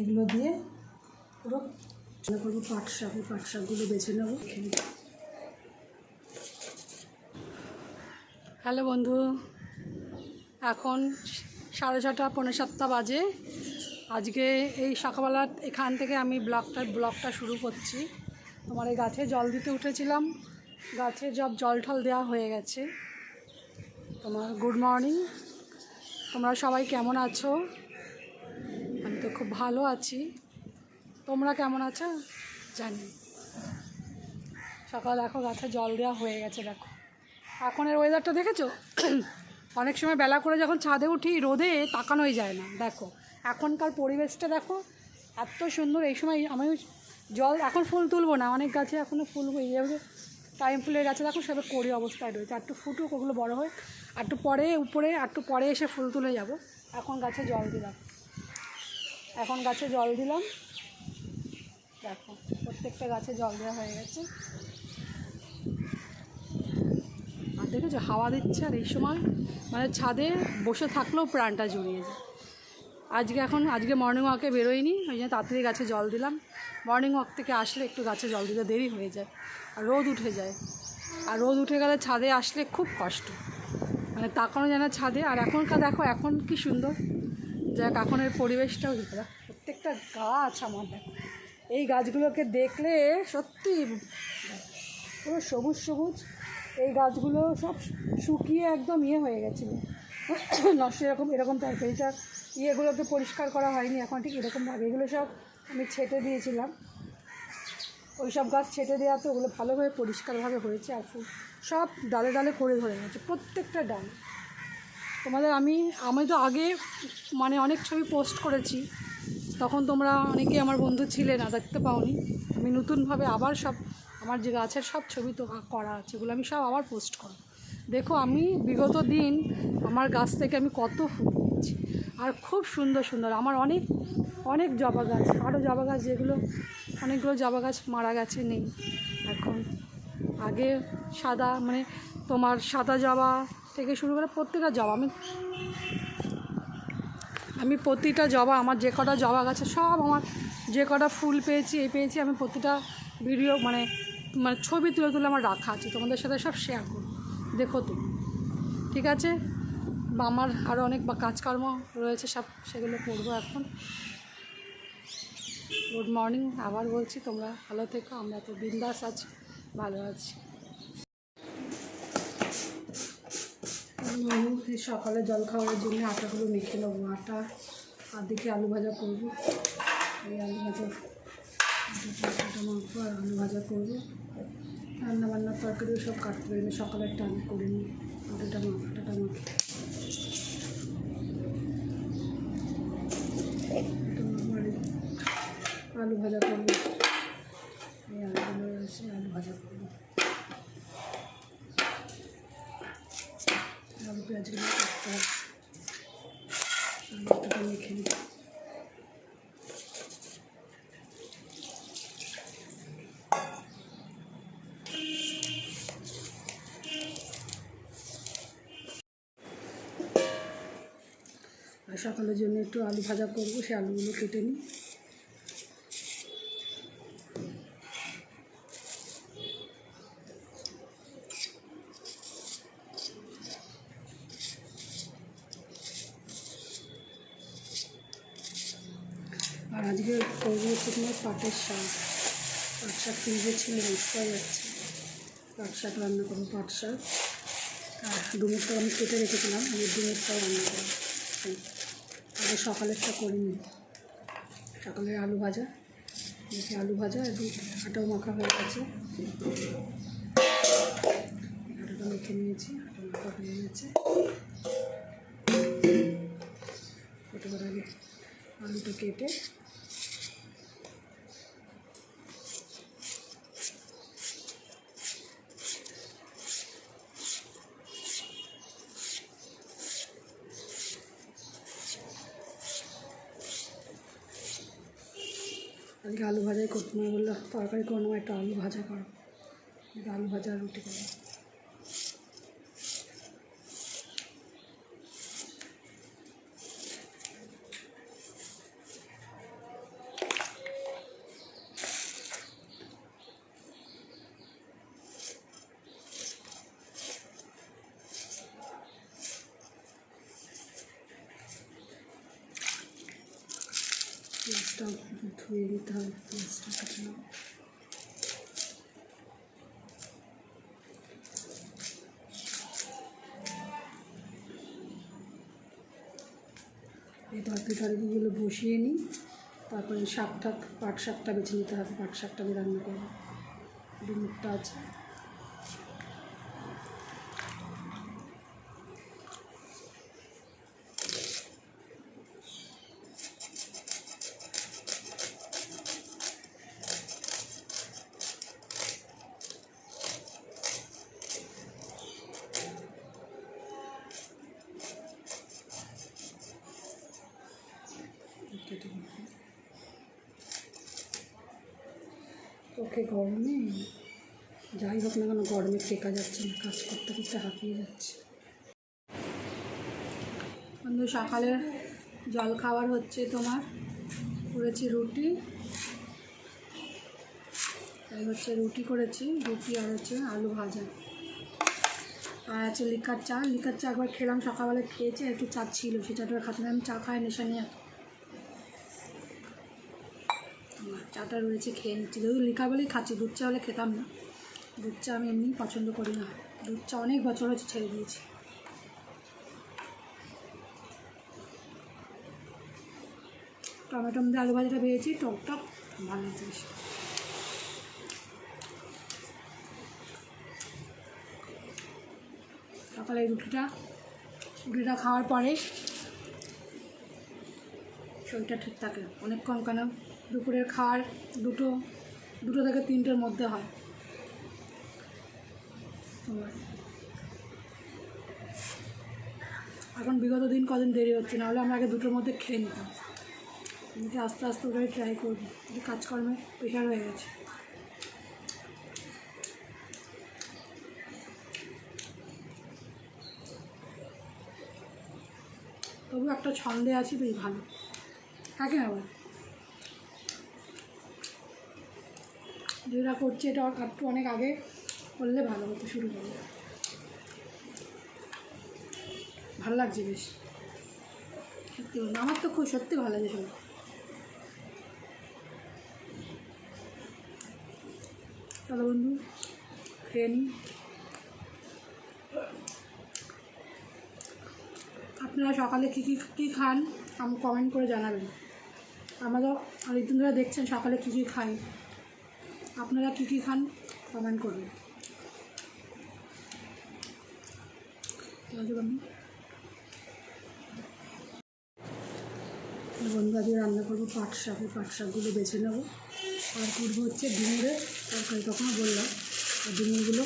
এগুলো দিয়ে পুরো করব পাট শাক পাট শাকগুলো বেছে নেব হ্যালো বন্ধু, এখন সাড়ে ছটা, পৌনে সাতটা বাজে। আজকে এই সকালবেলা এখান থেকে আমি ব্লগটা ব্লগটা শুরু করছি। তোমার এই গাছে জল দিতে উঠেছিলাম। গাছে সব জল ঠল দেওয়া হয়ে গেছে। তোমার গুড মর্নিং তোমরা সবাই কেমন আছো? খুব ভালো আছি। তোমরা কেমন আছো? জানি। সকাল দেখো, গাছে জল দেওয়া হয়ে গেছে, দেখো। এখনের ওয়েদারটা দেখেছ? অনেক সময় বেলা করে যখন ছাদে উঠি, রোদে তাকানোই যায় না, দেখো। এখনকার পরিবেশটা দেখো, এত সুন্দর। এই সময় আমি জল, এখন ফুল তুলবো না, অনেক গাছে এখনও ফুল এইভাবে টাইম ফুলের গাছে, দেখো সবে কড়ি অবস্থায় রয়েছে। একটু ফুটুক, ওগুলো বড় হয় একটু পরে, উপরে, একটু পরে এসে ফুল তুলে যাব। এখন গাছে জল দিলাম। এখন গাছে জল দিলাম। দেখো, প্রত্যেকটা গাছে জল দেওয়া হয়ে গেছে। আর দেখেছ, হাওয়া দিচ্ছে আর এই সময় মানে ছাদে বসে থাকলেও প্রাণটা জুড়িয়ে যায় আজকে এখন, আজকে মর্নিং ওয়াকে বেরোয়নি, ওই জন্য তাড়াতাড়ি গাছে জল দিলাম। মর্নিং ওয়াক থেকে আসলে একটু গাছে জল দিতে দেরি হয়ে যায়, আর রোদ উঠে যায়। আর রোদ উঠে গেলে ছাদে আসলে খুব কষ্ট। মানে তাকানো যায় না ছাদে, আর এখনকার দেখো, এখন কি সুন্দর। যাক এখনের পরিবেশটাও দেখো প্রত্যেকটা গাছ আমার দেখো। এই গাছগুলোকে দেখলে সত্যি পুরো সবুজ সবুজ। এই গাছগুলো সব শুকিয়ে একদম ইয়ে হয়ে গেছিল। নষ্ট এরকম এরকম তরকারিটা ইয়েগুলোকে পরিষ্কার করা হয়নি এখন, ঠিক এরকমভাবে এগুলো সব আমি ছেটে দিয়েছিলাম। ওই সব গাছ ছেটে দেওয়া তো ওগুলো ভালোভাবে পরিষ্কারভাবে হয়েছে আর সব ডালে ডালে করে ধরে গেছে প্রত্যেকটা ডাল। তোমাদের আমি আমি তো আগে মানে অনেক ছবি পোস্ট করেছি। তখন তোমরা অনেকেই আমার বন্ধু ছিলে না, দেখতে পাওনি। আমি নতুনভাবে আবার সব, আমার যে গাছের সব ছবি তো করা আছে, এগুলো আমি সব আবার পোস্ট করব। দেখো আমি বিগত দিন আমার গাছ থেকে আমি কত ফুল পেয়েছি। আর খুব সুন্দর সুন্দর, আমার অনেক অনেক জবা গাছ আরও জবা গাছ যেগুলো, অনেকগুলো জবা গাছ মারা গেছে, নেই। এখন আগে সাদা মানে তোমার সাদা জবা থেকে শুরু করে প্রত্যেকটা জবা, আমি আমি প্রতিটা জবা, আমার যে কটা জবা গাছে সব আমার যে কটা ফুল পেয়েছি, এই পেয়েছি, আমি প্রতিটা ভিডিও মানে মানে ছবি তুলে তুলে আমার রাখা আছে, তোমাদের সাথে সব শেয়ার করো দেখো তো, ঠিক আছে? বা আমার আরও অনেক বা কাজকর্ম রয়েছে, সব সেগুলো করব এখন। গুড মর্নিং আবার বলছি, তোমরা ভালো থেকো, আমরা তো বিন্দাস আছি, ভালো আছি। সকালে জল খাওয়ার জন্য আটাগুলো মেখে নেব, আটা আর দিকে আলু ভাজা করব। এই আলু ভাজা, আটা মাখবো আর আলু ভাজা করব। রান্না বান্নার তরকারিও সব কাটতে পারবে সকালে একটা আমি করে নিই, আটাটা মাখ আটাটা মাখি। আলু ভাজা করব এই আলুগুলো আছে আলু ভাজা করব আলু পেঁয়াজগুলো কাটতে হবে আলুটা সকালের জন্য একটু আলু ভাজা করব সে আলুগুলো কেটে নিই। আজকে করব হচ্ছে তোমার পাটের শাক। পাট শাক ফ্রিজে ছিল হয়ে যাচ্ছে পাট শাক রান্না করব পাট শাক। আর ডুমুরটা আমি কেটে রেখেছিলাম আমি ডুমুরটাও রান্না করব। এই, আগে সকালেরটা করিনি সকালের আলু ভাজা দেখি আলু ভাজা এবং আটাও মাখা হয়ে গেছে। আটাটা মেখে নিয়েছি আটা মাখা হয়ে গেছে। আলুটা কেটে আলু ভাজাই করতে মনে বলল, তরকারি কোনো একটা আলু ভাজা করো। আলু ভাজা রুটি করো পেঁয়াজটা ধুয়ে নিতে হবে পেঁয়াজটা এই তরকারি বসিয়ে নিই, তারপরে শাক টাক পাট শাকটা বেছে নিতে হবে, পাট শাকটা আমি রান্না করব। মুখটা আছে কেটে নিতে হবে। চোখে গরমে? যাই হোক না কেন, গরমে টেকা যাচ্ছে না, কাজ করতে করতে হাঁপিয়ে যাচ্ছে। বন্ধু সকালের জল খাবার হচ্ছে তোমার, করেছি রুটি। এই হচ্ছে রুটি করেছি, রুটি আর হচ্ছে আলু ভাজা। আর আছে লিকার চা লিকার চা একবার খেলাম, সকালবেলা খেয়েছি, একটু চা ছিল সে চাটা খাতে আমি চা খাই নেশা নিয়ে আমার চাটা রয়েছে, খেয়ে নিচ্ছি। যদি লিখা বলেই খাচ্ছি, দুধ চা হলে খেতাম না। দুধ চা আমি এমনি পছন্দ করি না। দুধ চা অনেক বছর হচ্ছে ছেড়ে দিয়েছি। টমেটো মধ্যে আলু ভাজাটা পেয়েছি টক টক, ভালো বেশ। সকালে রুটিটা রুটিটা খাওয়ার পরে শরীরটা ঠিক থাকে, অনেকক্ষণ কেন দুপুরের খাওয়ার দুটো দুটো থেকে তিনটের মধ্যে হয়। এখন বিগত দিন কদিন দেরি হচ্ছে, নাহলে আমরা আগে দুটোর মধ্যে খেয়ে নিতাম। এমনিতে আস্তে আস্তে ওটাই ট্রাই করব। যে কাজকর্মে প্রেশার হয়ে গেছে। তবু একটা ছন্দে আছি, বেশ ভালো। থাকে না আবার যেটা করছি, এটা একটু অনেক আগে করলে ভালো হতো, শুরু করলে। ভালো লাগছে বেশ। সত্যি আমার তো খুব সত্যি ভালো লাগে সব। চলো বন্ধু, খেয়ে আপনারা সকালে কী কী কী খান আমি কমেন্ট করে জানাবেন। আমাদের অনেকদিন ধরে দেখছেন, সকালে কী কী খাই আপনারা কী কী খান, কমেন্ট করবেন। বন্ধু আজকে রান্না করব পাট শাক। এই পাট শাকগুলো বেছে নেব। আর করব হচ্ছে ডিমের তরকারি। তখনও বললাম, আর ডিমগুলো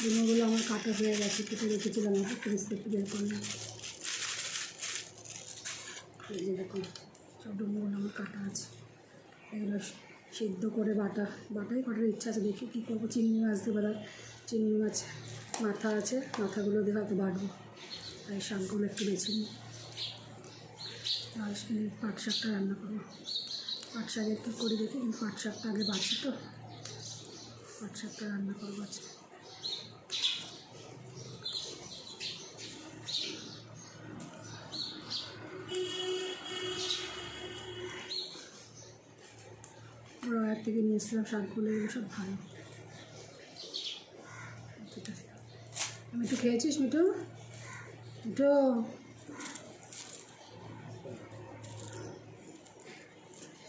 ডিমগুলো আমার কাটা হয়ে গেছে, কেটে রেখেছিলাম একটু ফ্রিজ থেকে বের করলাম দেখুন, সব ডুমগুলো আমার কাটা আছে। এগুলো সিদ্ধ করে বাটা, বাটাই করার ইচ্ছা আছে, দেখি কী করব, চিংড়ি মাছ দেবো দাদা চিংড়ি মাছ মাথা আছে, মাথাগুলো দিয়ে হয়তো বাটবো। তাই শাকগুলো একটু বেছে নিই। আর পাট শাকটা রান্না করব। পাট শাক একটু করি দেখি কিন্তু পাট শাকটা আগে বাঁচি তো। পাট শাকটা রান্না করব আজকে। রয়ার থেকে নিয়ে এসেছিলাম শাকগুলো, এগুলো সব ভালো। আছে। মিঠু খেয়েছিস মিঠু? মিঠু?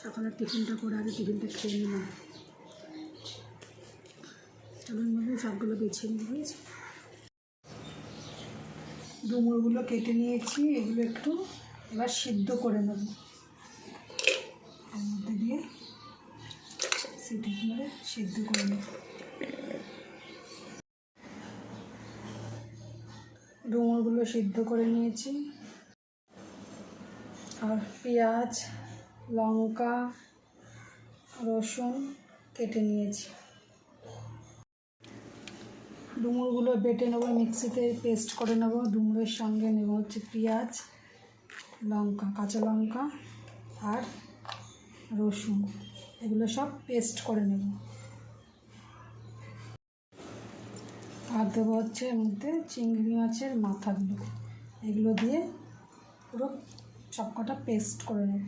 সকালের টিফিনটা করে আগে টিফিনটা খেয়ে নিলাম চলুন বাবু সবগুলো বেছে নিয়ে হয়েছে ডুমুরগুলো কেটে নিয়েছি, এগুলো একটু এবার সিদ্ধ করে নেব। মধ্যে দিয়ে সিটি করে, সিদ্ধ করে নেব ডুমুরগুলো সিদ্ধ করে নিয়েছি। আর পেঁয়াজ, লঙ্কা, রসুন কেটে নিয়েছি। ডুমুরগুলো বেটে নেব, মিক্সিতে পেস্ট করে নেব। ডুমুরের সঙ্গে নেব হচ্ছে পেঁয়াজ, লঙ্কা, কাঁচা লঙ্কা আর রসুন। এগুলো সব পেস্ট করে নেব। আর দেবো হচ্ছে এর মধ্যে চিংড়ি মাছের মাথাগুলো। এগুলো দিয়ে পুরো সবকটা পেস্ট করে নেব।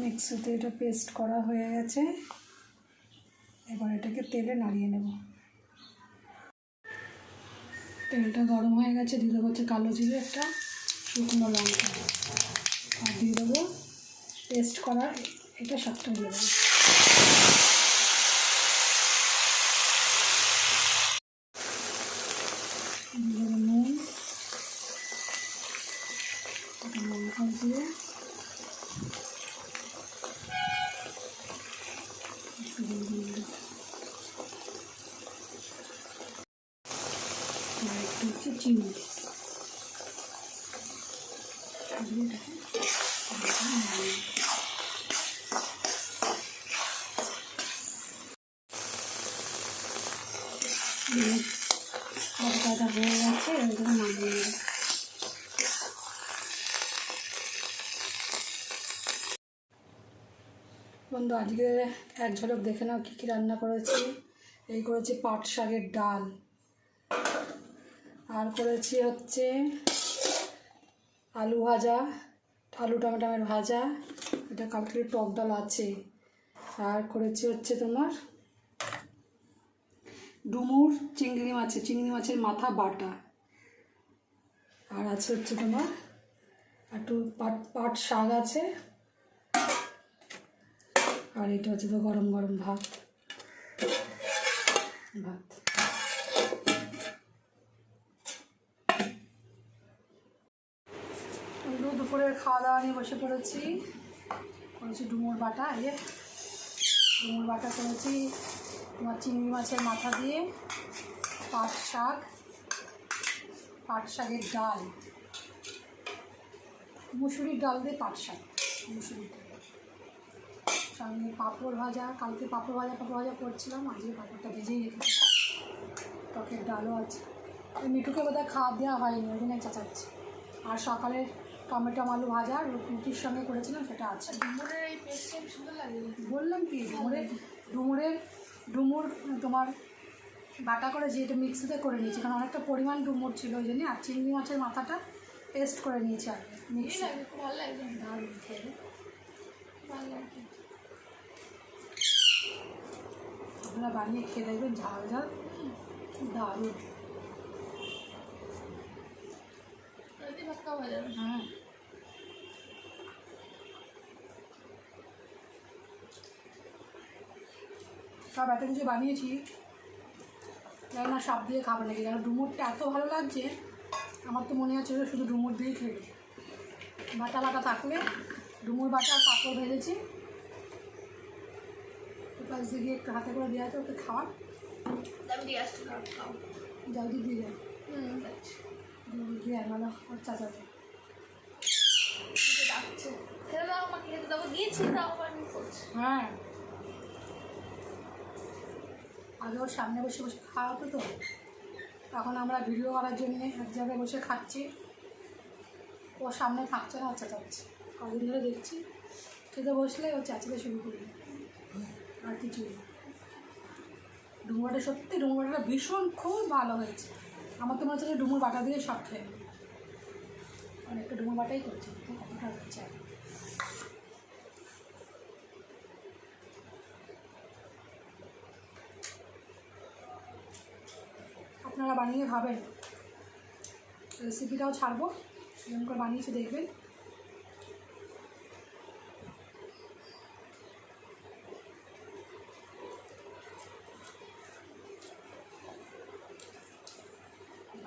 মিক্সিতে এটা পেস্ট করা হয়ে গেছে। এবার এটাকে তেলে নাড়িয়ে নেব। তেলটা গরম হয়ে গেছে, দিয়ে দেবো হচ্ছে কালো জিরে একটা শুকনো লঙ্কা। আর দিয়ে দেবো পেস্ট করা এটা সবটা দিয়ে দেবো দিয়ে একটা চিনি দিয়ে এটাকে হালকা নাড়িয়ে নেব। দিয়ে তরকারিটা হয়ে গেছে এগুলো নামিয়ে নেব বন্ধু, আজকে এক ঝলক দেখে নাও কী কী রান্না করেছি। এই করেছি পাট শাকের ডাল। আর করেছি হচ্ছে আলু ভাজা, আলু টমেটোমের ভাজা, এটা কালকের টক ডাল আছে। আর করেছি হচ্ছে তোমার ডুমুর চিংড়ি মাছের চিংড়ি মাছের মাথা বাটা। আর আছে হচ্ছে তোমার একটু পাট পাট শাক আছে। আর এটা হচ্ছে তো গরম গরম ভাত। ভাত। দুপুরের খাওয়া দাওয়া নিয়ে বসে পড়েছি। করেছি ডুমুর বাটা, এই যে ডুমুর বাটা করেছি তোমার চিংড়ি মাছের মাথা দিয়ে, পাট শাক, পাট শাকের ডাল, মুসুরির ডাল দিয়ে পাট শাক, মুসুরির ডাল। সঙ্গে পাঁপড় ভাজা কালকে পাঁপড় ভাজা পাঁপড় ভাজা করছিলাম আজকে পাঁপড়টা ভেজেই রেখেছি। টকের ডালও আছে। মিঠুকে বোধহয় খাওয়া দেওয়া হয়নি ওই জন্য চাচাচ্ছি। আর সকালের টমেটো আলু ভাজা রুটির সঙ্গে করেছিলাম সেটা আছে। ডুমুরের এই পেস্টটা সুন্দর লাগে। বললাম কি ডুমুরের ডুমুরের ডুমুর তোমার বাটা করে যে এটা মিক্সিতে করে নিয়েছি কারণ অনেকটা পরিমাণ ডুমুর ছিল ওই জন্য আর চিংড়ি মাছের মাথাটা পেস্ট করে নিয়েছি আর মিক্সি ভালো লাগে। ভালো লাগে। আপনারা বানিয়ে খেয়ে দেখবেন ঝাল ঝাল। দারুণ। হ্যাঁ সব এত কিছু বানিয়েছি। জানি না সব দিয়ে খাবে নাকি কারণ ডুমুরটা এত ভালো লাগছে আমার তো মনে হচ্ছে শুধু ডুমুর দিয়েই খেয়ে বাটা বাটা থাকলে ডুমুর বাটা পাঁপড় ভেজেছি। পাশ দিয়ে গিয়ে একটু হাতে করে দেওয়া আছে ওকে খাওয়ার আমি দিয়ে আসছি খাও জলদি দিয়ে হুম। দিয়ে ওর চাচাকে ডাকছে। খেতে দাও আমাকে খেতে দাও। দিয়েছি তাও আমি করছি। হ্যাঁ। আগে ওর সামনে বসে বসে খাওয়া হতো তো। তখন আমরা ভিডিও করার জন্য এক জায়গায় বসে খাচ্ছি। ও সামনে থাকছে না আচ্ছা চাচ্ছে কদিন ধরে দেখছি। খেতে বসলে ও চাচাতে শুরু করি আর কিছুই না ডুমুরটা সত্যি, ডুমুরটা ভীষণ খুব ভালো হয়েছে। আমার তো মনে হচ্ছে ডুমুর বাটা দিয়ে সব খেয়ে অনেকটা ডুমুর বাটাই করছি কতটা হচ্ছে? আপনারা বানিয়ে খাবেন। রেসিপিটাও ছাড়বো, এরকম করে বানিয়েছে দেখবেন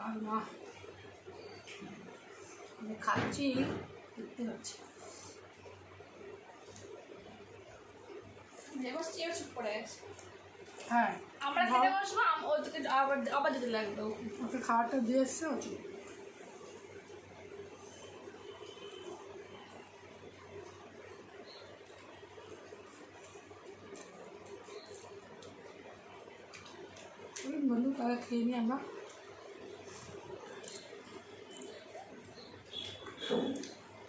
আর না আমি খাচ্ছি দেখতে পাচ্ছি এবার চেয়ার চুপ পড়ে গেছে হ্যাঁ আমরা খেতে বসবো আম- ও তোকে আবার আবার যেতে লাগবে ওকে খাবারটা দিয়ে এসছে? হচ্ছে বন্ধু তারা খেয়ে নিই আমরা।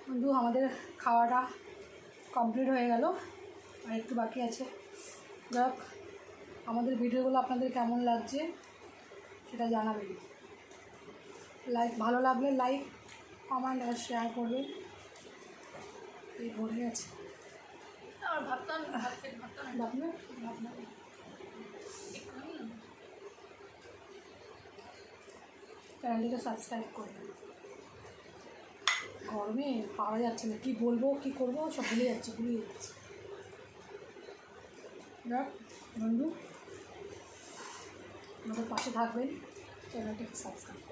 বন্ধু, আমাদের খাওয়াটা কমপ্লিট হয়ে গেল। আর একটু বাকি আছে। যাক, আমাদের ভিডিওগুলো আপনাদের কেমন লাগছে? সেটা জানাবেন লাইক ভালো লাগলে লাইক কমেন্ট আর শেয়ার করবেন এই ভরে গেছে ভাবতাম ভাবনা? ভাবনা। চ্যানেলটিকে সাবস্ক্রাইব করবেন গরমে পাওয়া যাচ্ছে না। কী বলব কী করব সব ভুলে যাচ্ছে ভুলে যাচ্ছে। বন্ধু। আমাদের পাশে থাকবেন চ্যানেলটিকে সাবস্ক্রাইব করবেন।